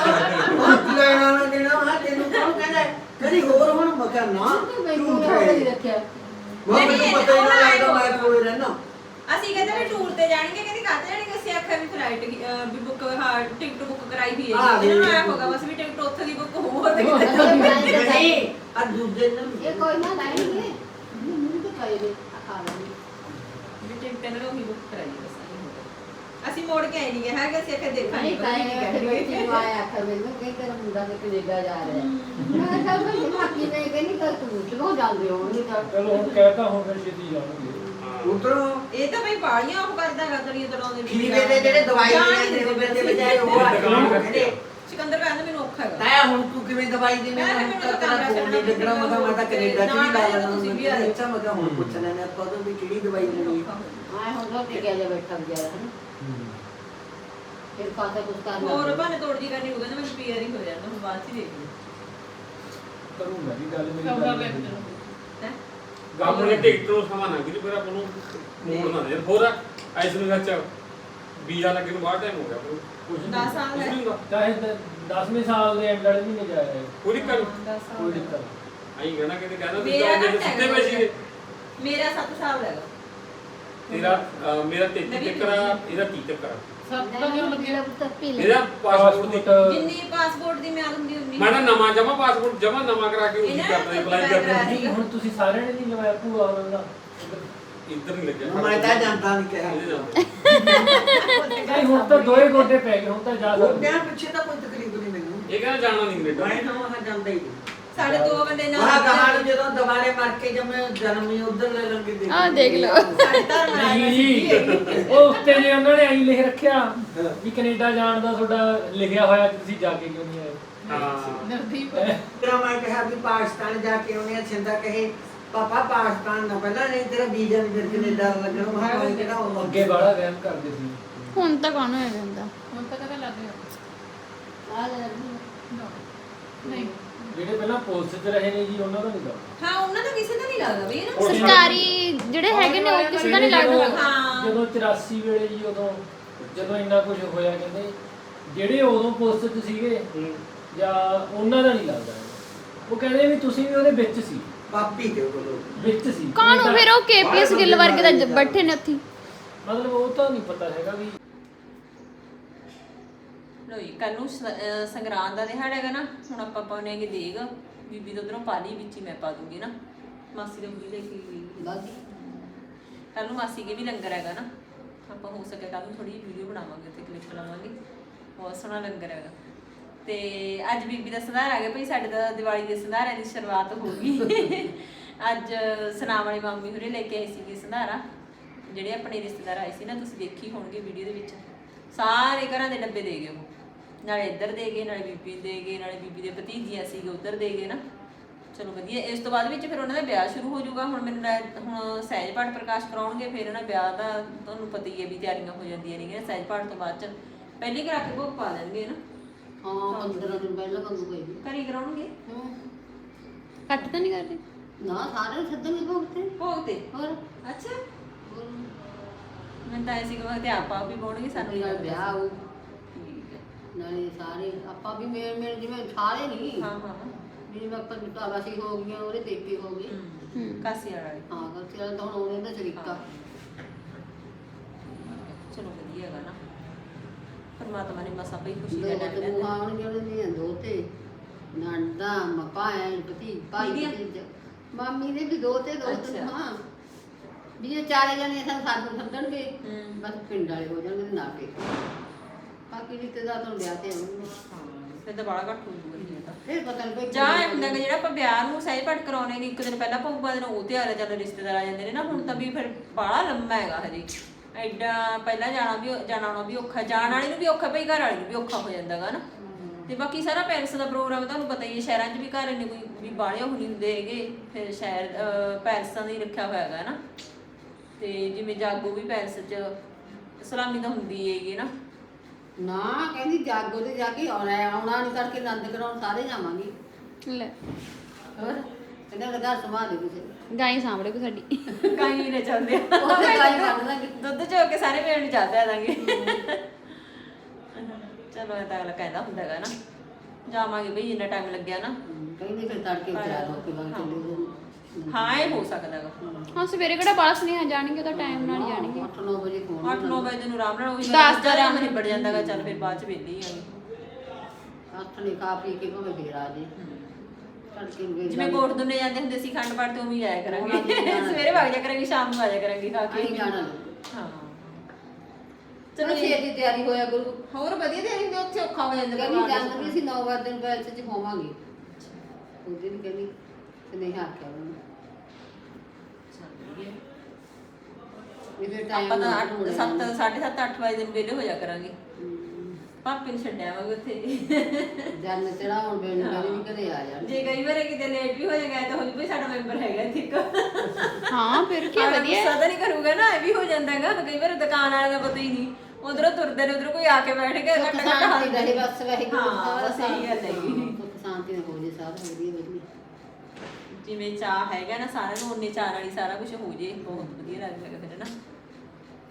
ਉਹ ਲੈਣਾ ਨਾ ਦੇਣਾ ਹਾਂ ਤੈਨੂੰ ਕੌਣ ਕਹਿੰਦਾ ਹੈ? ਕਹਿੰਦੀ ਹੋਰ ਹੁਣ ਮਗਾ ਨਾ ਮੈਨੂੰ ਝੂਠ ਉਹ ਹੈ ਨਹੀਂ ਰੱਖਿਆ। ਮੈਂ ਮੈਨੂੰ ਪਤਾ ਹੀ ਨਾ ਲੱਗਦਾ ਮੈਂ ਕੋਲੇ ਰਹਿਣਾ। ਅਸੀਂ ਕਹਿੰਦੇ ਵੀ ਟੂਰ ਤੇ ਜਾਣਗੇ ਕਹਿੰਦੇ ਕਾਹਤੇ ਜਾਣਗੇ? ਅਸੀਂ ਆਖਿਆ ਵੀ ਫਲਾਈਟ ਵੀ ਬੁੱਕ ਹਾਂ ਟਿਕਟ ਬੁੱਕ ਕਰਾਈ ਵੀ ਹਾਂ, ਇਹਨਾਂ ਨੂੰ ਆਇਆ ਹੋਗਾ ਬਸ ਵੀ ਟਿਕਟ ਉੱਥੇ ਦੀ ਬੁੱਕ ਹੋਰ ਤੇ ਕਿਤੇ ਨਹੀਂ ਆ ਦੂਜੇ ਦਿਨ ਇਹ ਕੋਈ ਨਾ ਲਾਏਂਗੇ ਮੈਨੂੰ ਤਾਂ ਕਹੇ ਦੇ ਖਾ ਲੈਣੀ ਵੀ ਟਿਕਟ ਇਹਨਾਂ ਨੂੰ ਹੀ ਬੁੱਕ ਕਰਾਈ ਬਸ। ਅਸੀਂ ਮੋੜ ਕੇ ਆਏ ਨਹੀਂ ਹੈ ਕਿ ਅਸੀਂ ਆਖਿਆ ਦੇਖਾਂਗੇ ਨਹੀਂ ਪਤਾ ਨਹੀਂ ਕੀ ਕਾਇ ਬੈਠੀ ਨੂੰ ਆਇਆ ਕਰ ਮੈਨੂੰ ਕਿ ਤੇਰਾ ਮੁੰਡਾ ਤੇ ਕੈਨੇਡਾ ਜਾ ਰਿਹਾ ਮੈਂ ਕਿਹਾ ਮੈਂ ਬਾਕੀ ਨੇ ਕਹਿੰਦੀ ਤਾਂ ਤੂੰ ਚਲੋ ਜਾਂਦੇ ਹੋਣਗੇ ਤਾਂ ਚਲੋ ਹੁਣ ਕਹਿਤਾ ਹੁਣ ਫਿਰ ਛੇਤੀ ਜਾਣਗੇ ਉਧਰੋਂ ਇਹ ਤਾਂ ਬਈ ਬਾੜੀਆਂ ਉਹ ਕਰਦਾ ਹੈਗਾ ਤੜੀਆਂ ਤੜਾਉਂਦੇ ਵੀ ਖੀਵੇ ਦੇ ਜਿਹੜੇ ਦਵਾਈ ਲੈਂਦੇ ਹੁੰਦੇ ਤੇ ਬਜਾਏ ਉਹ ਆ ਕੇ ਕਹਿੰਦੇ ਸਿਕੰਦਰ ਕਹਿੰਦਾ ਮੈਨੂੰ ਹੈਗਾ ਤੈ ਹੁਣ ਤੂੰ ਕਿਵੇਂ ਦਵਾਈ ਦੀ ਮੈਂ ਮੈਨੂੰ ਤਾਂ ਤੇਰਾ ਫੋਨ ਨਹੀਂ ਲੱਗਣਾ। ਮੈਂ ਕਿਹਾ ਮੈਂ ਤਾਂ ਕੈਨੇਡਾ ਚ ਵੀ ਲਾ ਲੈਣਾ। ਤੁਸੀਂ ਵੀ ਆ ਜਾਓ। ਅੱਛਾ ਮੈਂ ਕਿਹਾ ਹੁਣ ਪੁੱਛ ਲੈਣੇ ਆਪਾਂ ਤੋਂ ਵੀ ਕਿਹੜੀ ਦਵਾਈ ਲੈਣੀ ਹੈ। ਮੈਂ ਹੁਣ ਰੋਟੀ ਕਹਿ ਜਾ ਬੈਠਾ ਗਿਆ ਹੈ ਫਿਰ ਪਾਸਾ ਕੁਝ ਕਰਨਾ ਹੋਰ ਭਾਵੇਂ ਤੋੜ ਜੀ ਕਰਨੀ ਹੋਊਗਾ ਨਾ ਮੈਨੂੰ ਪੀਆਰ ਹੀ ਹੋ ਜਾਂਦਾ ਹੁਣ ਬਾਅਦ ਚ ਹੀ ਦੇਖ ਲਈ ਕਰੂੰਗਾ ਜੀ ਗੱਲ ਮੇਰੀ ਗੱਲ। ਕੇ ਹੈ? ਕੰਮ ਨੇ ਟਿਕਟ ਨੂੰ ਸਮਾਂ ਨਾ ਕਿ ਫਿਰ ਆਪਾਂ ਨੂੰ ਮੋੜਨਾ ਦੇ। ਹੋਰ ਐਸ ਨੂੰ ਸੱਚ ਵੀਜ਼ਾ ਲੱਗੇ ਨੂੰ ਬਾਹਰ ਟਾਈਮ ਹੋ ਗਿਆ। 10 ਸਾਲ ਹੈ। ਨਹੀਂ ਚਾਹੇ 10ਵੇਂ ਸਾਲ ਦੇ ਐਂਡ ਵਾਲੇ ਮਹੀਨੇ ਜਾਇਆ ਪੂਰੀ ਕਰ ਦਸ ਸਾਲ ਕੋਈ ਹੈ। ਦਿੱਕਤ ਨਹੀਂ। ਆਈ ਕਹਿਣਾ ਕਿਤੇ ਕਹਿੰਦਾ ਤੂੰ ਮੇਰਾ ਘੱਟ ਸਿੱਧੇ ਹੈਗਾ ਪੈਸੇ ਨੇ। ਮੇਰਾ 7 ਸਾਲ ਹੈਗਾ ਤੇਰਾ ਅਹ, ਮੇਰਾ 33 ਤੱਕ ਆ ਇਹਦਾ 30 ਤੱਕ ਆ? ਸੱਤ ਤਾਂ ਜਦੋਂ ਲੱਗੇ ਇਹਦਾ ਪਾਸਪੋਰਟ ਦੀ ਜਿੰਨੀ ਪਾਸਪੋਰਟ ਦੀ ਮਿਆਦ ਹੁੰਦੀ ਉਨੀ ਮੈਂ ਨਾ ਨਵਾਂ ਜਮਾ ਪਾਸਪੋਰਟ ਜਮਾ ਨਵਾਂ ਕਰਾ ਕੇ ਉਹੀ ਇਹਨਾਂ ਕਰਦਾ ਅਪਲਾਈ ਕਰਦਾ ਨਹੀਂ ਹੁਣ ਤੁਸੀਂ ਸਾਰਿਆਂ ਨੇ ਨਹੀਂ ਲਵਾਇਆ ਭੂਆ ਉਹਨਾਂ ਦਾ। ਇੱਧਰ ਨਹੀਂ ਲੱਗਿਆ। ਮੈਂ ਤਾਂ ਜਾਂਦਾ ਨਹੀਂ ਕਿਹਾ। ਇਹਦੇ ਨਾਲ। ਨਹੀਂ ਹੁਣ ਤਾਂ ਦੋਏ ਗੋਡੇ ਪੈ ਗਏ ਹੁਣ ਤਾਂ ਜਾ ਉਹ ਸਕਦੇ। ਮੈਂ ਪਿੱਛੇ ਤਾਂ ਕੋਈ ਤਕਲੀਫ ਨਹੀਂ ਮੈਨੂੰ। ਇਹ ਕਹਿੰਦਾ ਜਾਣਾ ਨਹੀਂ ਕੈਨੇਡਾ ਮੈਂ ਤਾਂ ਵਹਾਂ ਜਾਂਦਾ ਹੀ ਨਹੀਂ। ਸਾਡੇ ਦੋ ਬੰਦੇ ਨਾਲ ਵਾਹ ਕਹਾਣੀ ਜਦੋਂ ਦੁਬਾਰੇ ਮਰ ਕੇ ਜਦ ਮੈਂ ਜਨਮ ਹੀ ਉਧਰ ਲੈ ਲਾਂਗੇ ਦੇਖ ਆਹ ਦੇਖ ਲਓ। ਸਾਡੇ ਧਰਮ ਜੀ ਹੈਗੇ। ਉਹ ਉੱਤੇ ਨੇ ਉਹਨਾਂ ਨੇ ਐਂ ਲਿਖ ਰੱਖਿਆ ਵੀ ਕੈਨੇਡਾ ਜਾਣ ਦਾ ਤੁਹਾਡਾ ਲਿਖਿਆ ਹੋਇਆ ਤੁਸੀਂ ਜਾ ਕੇ ਕਿਉਂ ਨਹੀਂ ਆਏ? ਹਾਂ। ਨਵਦੀਪ। ਤੇਰਾ ਮੈਂ ਕਿਹਾ ਵੀ ਪਾਕਿਸਤਾਨ ਜਾ ਕੇ ਉਹਨੇ ਛਿੰਦਾ ਕਹੇ ਪਾਪਾ ਪਾਕਿਸਤਾਨ ਨਾ ਪਹਿਲਾਂ ਨਹੀਂ ਤੇਰਾ ਵੀਜ਼ਾ ਨਹੀਂ ਫਿਰ ਕੈਨੇਡਾ ਲੱਗਣਾ ਮੈਂ ਕਿਹਾ ਕਿਹੜਾ ਉਹ ਅੱਗੇ ਬਾਹਲਾ ਵਹਿਮ ਕਰਦੇ ਸੀ। ਹੁਣ ਤਾਂ ਕੌਣ ਹੋਇਆ ਜਾਂਦਾ? ਹੁਣ ਤਾਂ ਕਦੇ ਲੱਗ ਗਿਆ। ਆ ਲੈ ਨਹੀਂ। ਜਿਹੜੇ ਪਹਿਲਾਂ ਪੁਲਿਸ 'ਚ ਰਹੇ ਨੇ ਜੀ ਉਹਨਾਂ ਦਾ ਨਹੀਂ ਲੱਗਦਾ। ਹਾਂ ਉਹਨਾਂ ਦਾ ਕਿਸੇ ਦਾ ਨਹੀਂ ਲੱਗਦਾ ਵੀ ਨਾ ਉਹ ਸਰਕਾਰੀ ਜਿਹੜੇ ਹੈਗੇ ਨੇ ਉਹ ਕਿਸੇ ਦਾ ਨਹੀਂ ਲੱਗਦਾ। ਹਾਂ। ਜਦੋਂ 84 ਵੇਲੇ ਜੀ ਉਦੋਂ ਜਦੋਂ ਇੰਨਾ ਕੁਝ ਹੋਇਆ ਕਹਿੰਦੇ ਜਿਹੜੇ ਉਦੋਂ ਪੁਲਿਸ 'ਚ ਸੀਗੇ। ਜਾਂ ਉਹਨਾਂ ਦਾ ਨਹੀਂ ਲੱਗਦਾ। ਉਹ ਕਹਿੰਦੇ ਵੀ ਤੁਸੀਂ ਵੀ ਉਹਦੇ ਵਿੱਚ ਸੀ। ਪਾਪੀ ਦੇ ਕੋਲੋਂ ਵਿੱਚ ਸੀ। ਕੌਣ ਉਹ ਫਿਰ ਉਹ ਕੇਪੀਐਸ ਗਿੱਲ ਵਰਗੇ ਦਾ ਜ- ਬੈਠੇ ਨੇ ਉੱਥੇ। ਮਤਲਬ ਉਹ ਤਾਂ ਨਹੀਂ ਪਤਾ ਹੈਗਾ ਵੀ ਲੋਈ ਕੱਲ ਨੂੰ ਸ- ਅਹ ਸੰਗਰਾਂਦ ਦਾ ਦਿਹਾੜਾ ਹੈਗਾ ਨਾ ਹੁਣ ਆਪਾਂ ਪਾਉਣੇ ਹੈਗੇ ਦੇਗ। ਬੀਬੀ ਤੋਂ ਉਧਰੋਂ ਪਾਲੀ ਵਿੱਚ ਹੀ ਮੈਂ ਪਾ ਦੂੰਗੀ ਨਾ। ਮਾਸੀ ਦੇ ਮੁੰਡੀ ਲੈ ਕੇ ਗਈ। ਗਲਤੀ ਕੱਲ ਨੂੰ ਮਾਸੀ ਕੇ ਵੀ ਲੰਗਰ ਹੈਗਾ ਨਾ। ਆਪਾਂ ਹੋ ਸਕੇ ਕੱਲ ਨੂੰ ਥੋੜੀ ਵੀਡੀਓ ਬਣਾਵਾਂਗੇ ਤੇ ਕਲਿੱਪ ਲਾਵਾਂਗੇ। ਬਹੁਤ ਸੋਹਣਾ ਲੰਗਰ ਹੈਗਾ। ਤੇ ਅੱਜ ਬੀਬੀ ਦਾ ਸੰਧਾਰ ਆ ਗਿਆ ਭਈ ਸਾਡੇ ਦਾ ਦੀਵਾਲੀ ਦੇ ਸੰਧਾਰਿਆਂ ਦੀ ਸ਼ੁਰੂਆਤ ਹੋ ਗਈ। ਅੱਜ ਸਨਾਮ ਵਾਲੀ ਮਾਮੀ ਹੁਰੇ ਲੈ ਕੇ ਆਈ ਸੀਗੀ ਸੰਧਾਰਾ ਜਿਹੜੇ ਆਪਣੇ ਰਿਸ਼ਤੇਦਾਰ ਆਏ ਸੀ ਨਾ, ਤੁਸੀਂ ਦੇਖੀ ਹੋਣਗੇ ਵੀਡੀਓ ਦੇ ਵਿੱਚ। ਸਾਰੇ ਘਰਾਂ ਦੇ ਡੱਬੇ ਦੇ ਗਏ ਉਹ। ਨਾਲੇ ਇੱਧਰ ਦੇ ਗਏ, ਨਾਲੇ ਬੀਬੀ ਦੇ ਗਏ, ਨਾਲੇ ਬੀਬੀ ਦੇ ਭਤੀਜੀਆਂ ਸੀਗੇ, ਉੱਧਰ ਦੇ ਗਏ ਨਾ। ਚਲੋ ਵਧੀਆ, ਇਸ ਤੋਂ ਬਾਅਦ ਵਿੱਚ ਫਿਰ ਉਹਨਾਂ ਦਾ ਵਿਆਹ ਸ਼ੁਰੂ ਹੋ ਜਾਊਗਾ। ਹੁਣ ਮੈਨੂੰ ਹੁਣ ਸਹਿਜ ਪਾਠ ਪ੍ਰਕਾਸ਼ ਕਰਾਉਣਗੇ, ਫਿਰ ਉਹਨਾਂ ਵਿਆਹ ਦਾ ਤੁਹਾਨੂੰ ਪਤਾ ਹੀ ਹੈ ਵੀ ਤਿਆਰੀਆਂ ਹੋ ਜਾਂਦੀਆਂ ਨੇਗੀਆਂ ਸਹਿਜ ਪਾਠ ਤੋਂ ਬਾਅਦ ਚ ਪਹਿਲੀ ਕਰਾ ਕੇ ਭੋਗ ਪਾ ਦੇਣਗੇ ਨਾ। ਹਾਂ 15 ਦਿਨ ਪਹਿਲਾਂ ਕੰਮ ਕੋਈ ਘਰੀ ਕਰਾਉਣਗੇ? ਕੱਟ ਤਾਂ ਨਹੀਂ ਕਰਦੇ? ਨਾ ਸਾਰੇ ਸੱਦਣਗੇ ਭੁਗਤੇ। ਭੋਗ ਤੇ ਹੋਰ? ਅੱਛਾ। ਹੋਰ? ਮੈਂ ਤਾਂ ਐਸੀ ਕਹਾਂ ਤੇ ਆਪਾਂ ਵੀ ਪਾਉਣਗੇ ਸਾਨੂੰ ਨਾਲ ਵਿਆਹ ਹੋਊ। ਠੀਕ ਹੈ। ਨਾਲੇ ਸਾਰੇ ਆਪਾਂ ਵੀ ਮੇਰ ਮੇਰ ਜਿਵੇਂ ਸਾਰੇ ਨਹੀਂ ਹਾਂ ਹਾਂ ਵੀ ਮੈਂ ਪੰਜਤਾ ਵਾਸੀ ਹੋ ਗਈਆਂ ਉਹਦੇ ਪੇਕੇ ਹੋ ਗਏ। ਹੂੰ ਕਾਸੀ ਵਾਲਾ ਵੀ। ਹਾਂ ਤਾਂ ਹੁਣ ਉਹਨੇ ਦਾ ਚਲੋ ਵਧੀਆ ਹੈਗਾ ਨਾ। ਪਰਮਾਤਮਾ ਨੇ ਮਸਾ ਪਈ ਖੁਸ਼ੀ ਦੋ ਦਾ ਤੇ ਟਾਈਮ ਮੂੰਹਾਂ ਆਉਣਗੇ ਉਹਦੇ ਦੀਆਂ ਦੋ ਤੇ ਨੰਦਾ ਮਪਾ ਐ ਪਤੀ ਭਾਈ? ਭਤੀਜਾ। ਮਾਮੀ ਦੇ ਵੀ ਦੋ ਤੇ ਦੋ ਤੇ ਵੀ ਇਹ ਚਾਰੇ ਜਣੇ ਸਾਨੂੰ ਸਾਨੂੰ ਸੱਦਣਗੇ ਹੂੰ। ਬਸ ਪਿੰਡ ਵਾਲੇ ਹੋ ਜਾਣਗੇ ਨਾ ਕੇ ਬਾਕੀ ਰਿਸ਼ਤੇਦਾਰ ਤੋਂ ਵਿਆਹ ਤੇ ਆਉਣਗੇ ਫਿਰ ਤਾਂ ਬੜਾ ਘੱਟ ਹੋ ਜੂਗਾ ਜੀ ਤਾਂ। ਫਿਰ ਪਤਾ ਨਹੀਂ ਕੋਈ ਜਾਂ ਇਹ ਹੁੰਦਾ ਕਿ ਜਿਹੜਾ ਆਪਾਂ ਵਿਆਹ ਨੂੰ ਸਹੀ ਪਟ ਕਰਾਉਣੇ ਨੇ ਇੱਕ ਦਿਨ ਪਹਿਲਾਂ ਪਊਗਾ ਦਿਨ ਉਹ ਤੇ ਆ ਚੱਲ ਰਿਸ਼ਤੇਦਾਰ ਆ ਜਾਂਦੇ ਨੇ ਨਾ ਹੁਣ ਤਾਂ ਵੀ ਫਿਰ ਬਾਹਲਾ ਲੰਮਾ ਹੈਗਾ ਹਜੇ। ਐਡਾ ਪਹਿਲਾਂ ਜਾਣਾ ਵੀ ਜਾਣਾ ਆਉਣਾ ਵੀ ਔਖਾ ਜਾਣ ਵਾਲੇ ਨੂੰ ਵੀ ਔਖਾ ਪਈ ਘਰ ਵਾਲੇ ਨੂੰ ਵੀ ਔਖਾ ਹੋ ਜਾਂਦਾਗਾ ਨਾ। ਤੇ ਬਾਕੀ ਸਾਰਾ ਪੈਰਿਸ ਦਾ ਪ੍ਰੋਗਰਾਮ ਤੁਹਾਨੂੰ ਪਤਾ ਹੀ ਹੈ ਸ਼ਹਿਰਾਂ 'ਚ ਵੀ ਘਰ ਇੰਨੇ ਕੋਈ ਵੀ ਬਾਹਲੇ ਉਹ ਨਹੀਂ ਹੁੰਦੇ ਹੈਗੇ ਫਿਰ ਸ਼ਹਿਰ ਪੈਰਿਸਾਂ ਦਾ ਹੀ ਰੱਖਿਆ ਹੋਇਆ ਹੈਗਾ ਨਾ। ਤੇ ਜਿਵੇਂ ਜਾਗੋ ਵੀ ਪੈਰਿਸ 'ਚ ਸਲਾਮੀ ਤਾਂ ਹੁੰਦੀ ਹੈਗੀ ਨਾ। ਨਾ ਕਹਿੰਦੀ ਜਾਗੋ ਤੇ ਜਾ ਕੇ ਆਉਣਾ ਹੈ, ਆਉਣਾ ਨਹੀਂ ਕਰਕੇ ਆਨੰਦ ਕਰਾਉਣ ਸਾਰੇ ਜਾਵਾਂਗੇ। ਲੈ। ਹੋਰ? ਕਹਿੰਦਾ ਲਗਾ ਸਮਾ ਦੇ ਕਿਸੇ ਗਾਈ ਸਾਹਮਣੇ ਕੋ ਸਾਡੀ। ਕਾਈ ਨੇ ਚੱਲਦੇ ਆ ਉਹ ਤੇ ਗਾਈ ਦਾਂਗੇ ਦੁੱਧ ਚੋ ਕੇ ਸਾਰੇ ਪਿੰਡ ਨੂੰ ਚਾਹ ਪਿਆ ਦਾਂਗੇ। ਚਲੋ ਇਹ ਤਾਂ ਅਗਲਾ ਕਹਿੰਦਾ ਹੁੰਦਾ ਹੈਗਾ ਨਾ। ਜਾਵਾਂਗੇ ਬਈ ਇੰਨਾ ਟਾਈਮ ਲੱਗਿਆ ਨਾ। ਕਹਿੰਦੀ ਫਿਰ ਤੜਕੇ ਤਿਆਰ ਹੋ ਕੇ ਬਾਹਰ ਚੱਲੇ ਜਾਣ ਹਾਂ ਇਹ ਹੋ ਸਕਦਾ ਹੈਗਾ ਹਾਂ ਸਵੇਰੇ ਕਿਹੜਾ ਬਾਲਾ ਸੁਨੇਹਾ ਜਾਣਗੇ ਤਾਂ ਟਾਈਮ ਨਾਲ ਹੀ ਜਾਣਗੇ। 8-9 ਵਜੇ ਫੋਨ 8-9 ਵਜੇ ਨੂੰ ਆਰਾਮ ਨਾਲ ਉਹ ਦਸ ਦਾ ਆਰਾਮ ਨਿਬੜ ਜਾਂਦਾ ਹੈਗਾ ਚੱਲ ਫਿਰ ਬਾਅਦ ਚ ਵੇਲੀ ਆਂਗੇ ਹੱਥ ਨੇ ਖਾ ਪੀ ਕੇ ਭਾਵੇਂ ਫੇਰ ਆ ਜੇ। ਜਿਵੇਂ ਕੋਟ ਦੁੰਨੇ ਜਾਂਦੇ ਹੁੰਦੇ ਸੀ ਖੰਡ ਪਾਠ ਤੇ ਉਵੇਂ ਹੀ ਨੇ ਕਰਾਂਗੇ। ਸਵੇਰੇ ਵਗ ਜਾ ਕਰਾਂਗੇ ਸ਼ਾਮ ਨੂੰ ਆ ਜਾ ਕਰਾਂਗੇ ਖਾ ਕੇ। ਜਾਣਾ ਹਾਂ। ਚਲੋ ਛੇ ਦੀ ਤਿਆਰੀ ਹੋਇਆ ਗੁਰੂ। ਹੋਰ ਵਧੀਆ ਤੇ ਹੁੰਦੇ ਉੱਥੇ ਔਖਾ ਹੋ ਜਾਂਦਾ ਕਹਿੰਦੀ ਵੀ ਅਸੀਂ 9 ਵਜੇ ਦਿਨ ਬੈਲ ਚ ਹੋਵਾਂਗੇ। ਉਹਦੇ ਵੀ ਕਹਿੰਦੀ ਤੇ ਨਹੀਂ ਆਖਿਆ ਉਹਨੂੰ। ਫਿਰ ਟਾਈਮ ਆਪਾਂ ਤਾਂ 7 7:30 8 ਵਜੇ ਦਿਨ ਵੇਲੇ ਹੋ ਜਾ ਕਰਾਂਗੇ। ਪਾਪੇ ਨੂੰ ਛੱਡਿਆ ਆਵਾਂਗੇ ਉੱਥੇ। ਜਨ ਚੜਾਉਣ ਬੈਣ ਕਹਿੰਦੀ ਵੀ ਘਰੇ ਆ ਜਾਣ ਜੇ ਕਈ ਵਾਰ ਕਿਤੇ ਲੇਟ ਵੀ ਹੋ ਜਾਏਗਾ ਤਾਂ ਹੋ ਜੂ ਵੀ ਸਾਡਾ ਮੈਂਬਰ ਹੈਗਾ ਇੱਥੇ ਇੱਕ। ਹਾਂ ਫਿਰ ਕੀ ਵਧੀਆ ਗੁੱਸਾ ਤਾਂ ਨਹੀਂ ਕਰੂਗਾ ਨਾ ਇਹ ਵੀ ਹੋ ਜਾਂਦਾ ਹੈਗਾ ਕਈ ਵਾਰ ਦੁਕਾਨ ਵਾਲਿਆਂ ਦਾ ਪਤਾ ਹੀ ਨਹੀਂ। ਉਧਰੋਂ ਤੁਰਦੇ ਨੇ ਉਧਰੋਂ ਕੋਈ ਆ ਕੇ ਬੈਠ ਗਿਆ ਘੱਟ ਘੱਟ ਸ਼ਾਂਤੀ ਰਹੇ ਬਸ ਵਾਹਿਗੁਰੂ ਹਾਂ, ਸਹੀ ਗੱਲ ਹੈਗੀ। ਸੁੱਖ ਸ਼ਾਂਤੀ ਨਾਲ ਹੋ ਜੇ ਸਾਰਾ ਵਧੀਆ ਵਧੀਆ। ਜਿਵੇਂ ਚਾਹ ਹੈਗਾ ਨਾ ਸਾਰਿਆਂ ਨੂੰ ਉਨੇ ਚਾਰ ਵਾਲੀ ਸਾਰਾ ਕੁਝ ਹੋ ਜੇ ਬਹੁਤ ਵਧੀਆ ਲੱਗਦਾ ਹੈਗਾ ਫਿਰ ਨਾ?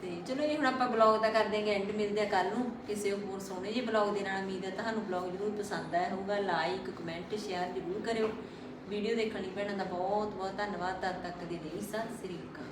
ਤੇ ਚਲੋ ਜੀ ਹੁਣ ਆਪਾਂ ਬਲੌਗ ਦਾ ਕਰਦੇ ਹਾਂ ਐਂਡ ਮਿਲਦੇ ਆ ਕੱਲ ਨੂੰ। ਕਿਸੇ ਹੋਰ ਸੋਹਣੇ ਜਿਹੇ ਬਲੌਗ ਦੇ ਨਾਲ ਉਮੀਦ ਹੈ ਤੁਹਾਨੂੰ ਬਲੌਗ ਜ਼ਰੂਰ ਪਸੰਦ ਆਇਆ ਹੋਊਗਾ। ਲਾਈਕ ਕਮੈਂਟ ਸ਼ੇਅਰ ਜ਼ਰੂਰ ਕਰਿਓ। ਵੀਡੀਓ ਦੇਖਣ ਲਈ ਭੈਣਾਂ ਦਾ ਬਹੁਤ ਬਹੁਤ ਧੰਨਵਾਦ। ਤਦ ਤੱਕ ਦੇ ਲਈ ਸਤਿ ਸ੍ਰੀ ਅਕਾਲ।